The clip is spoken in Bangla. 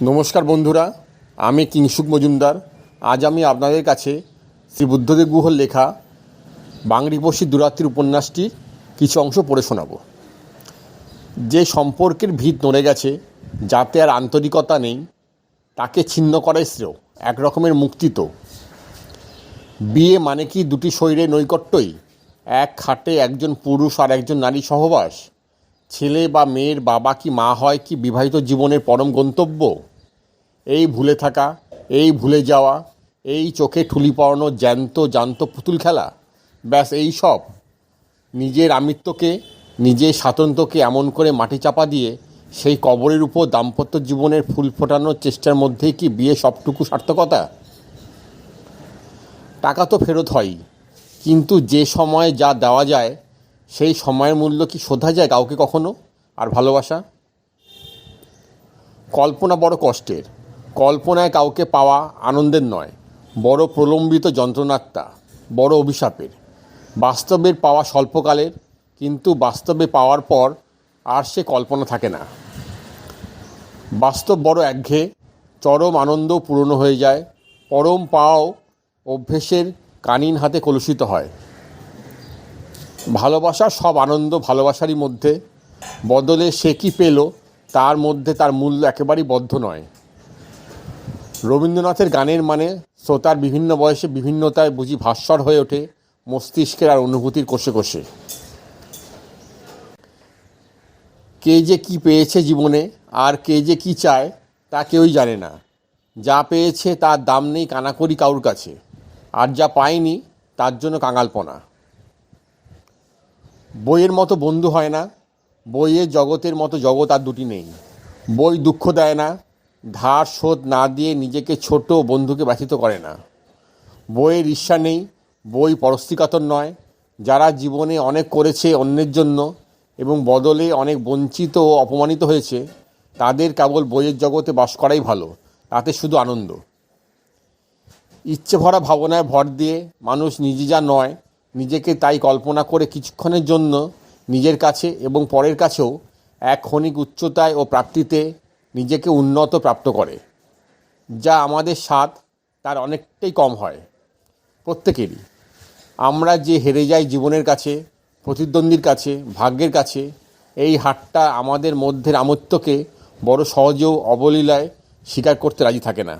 নমস্কার বন্ধুরা, আমি কিংসুক মজুমদার। আজ আমি আপনাদের কাছে শ্রী বুদ্ধদেব গুহর লেখা বাংরিপোষী দুরাত্রির উপন্যাসটির কিছু অংশ পড়ে শোনাব। যে সম্পর্কের ভিত নড়ে গেছে, যাতে আর আন্তরিকতা নেই, তাকে ছিন্ন করাই শ্রেয় এক রকমের মুক্তি তো বিয়ে মানে কি দুটি শরীরের নৈকট্যই? এক খাটে একজন পুরুষ আর একজন নারী সহবাস? ছেলে বা মেয়ের বাবা কি মা হয় কি বিবাহিত জীবনের পরম গন্তব্য? এই ভুলে থাকা, এই ভুলে যাওয়া, এই চোখে ঠুলি পড়ানো জ্যান্ত জান্ত পুতুল খেলা, ব্যাস এই সব। নিজের আমিত্বকে, নিজের স্বাতন্ত্র্যকে এমন করে মাটি চাপা দিয়ে সেই কবরের উপর দাম্পত্য জীবনের ফুল ফোটানোর চেষ্টার মধ্যেই কি বিয়ে সবটুকু সার্থকতা? টাকা তো ফেরত হয়ই। কিন্তু যে সময়ে যা দেওয়া যায় সেই সময়ের মূল্য কি শোধা যায় কাউকে কখনো? আর ভালোবাসা? কল্পনা বড় কষ্টের। কল্পনায় কাউকে পাওয়া আনন্দের নয়, বড় প্রলম্বিত যন্ত্রণাত্মা, বড় অভিশাপের। বাস্তবের পাওয়া স্বল্পকালের, কিন্তু বাস্তবে পাওয়ার পর আর সে কল্পনা থাকে না। বাস্তব বড় একঘেয়ে, চরম আনন্দ পূরণ হয়ে যায়, পরম পাওয়াও অভ্যেসের কানিন হাতে কলুষিত হয়। ভালোবাসার সব আনন্দ ভালোবাসারই মধ্যে। বদলে সে কি পেল, তার মধ্যে তার মূল্য একেবারেই বদ্ধ নয়। রবীন্দ্রনাথের গানের মানে শ্রোতার বিভিন্ন বয়সে বিভিন্নতায় বুঝি ভাস্বর হয়ে ওঠে মস্তিষ্কের আর অনুভূতির কোষে কোষে। কে যে কি পেয়েছে জীবনে, আর কে যে কি চায়, তা কেউই জানে না। যা পেয়েছে তার দাম নেই কানাকড়ি কারুর কাছে। আর যা পায়নি, তার জন্য কাঙালপনা। বইয়ের মতো বন্ধু হয় না। বইয়ের জগতের মতো জগৎ আর দুটি নেই। বই দুঃখ দেয় না, ধার শোধ না দিয়ে নিজেকে ছোট বন্ধুকে ব্যথিত করে না। বইয়ের ঈর্ষা নেই, বই পরস্তিকাতর নয়। যারা জীবনে অনেক করেছে অন্যের জন্য এবং বদলে অনেক বঞ্চিত ও অপমানিত হয়েছে, তাদের কেবল বইয়ের জগতে বাস করাই ভালো, তাতে শুধু আনন্দ। ইচ্ছে ভরা ভাবনায় ভর দিয়ে মানুষ নিজে যা নয় নিজেকে তাই কল্পনা করে কিছুক্ষণের জন্য নিজের কাছে এবং পরের কাছেও এক ক্ষণিক উচ্চতায় ও প্রাপ্তিতে নিজেকে উন্নত প্রাপ্ত করে, যা আমাদের স্বাদ তার অনেকটাই কম হয়। প্রত্যেকেরই। আমরা যে হেরে যাই জীবনের কাছে, প্রতিদ্বন্দ্বীর কাছে, ভাগ্যের কাছে, এই হাটটা আমাদের মধ্যের আমত্বকে বড় সহজেও অবলীলায় স্বীকার করতে রাজি থাকে না।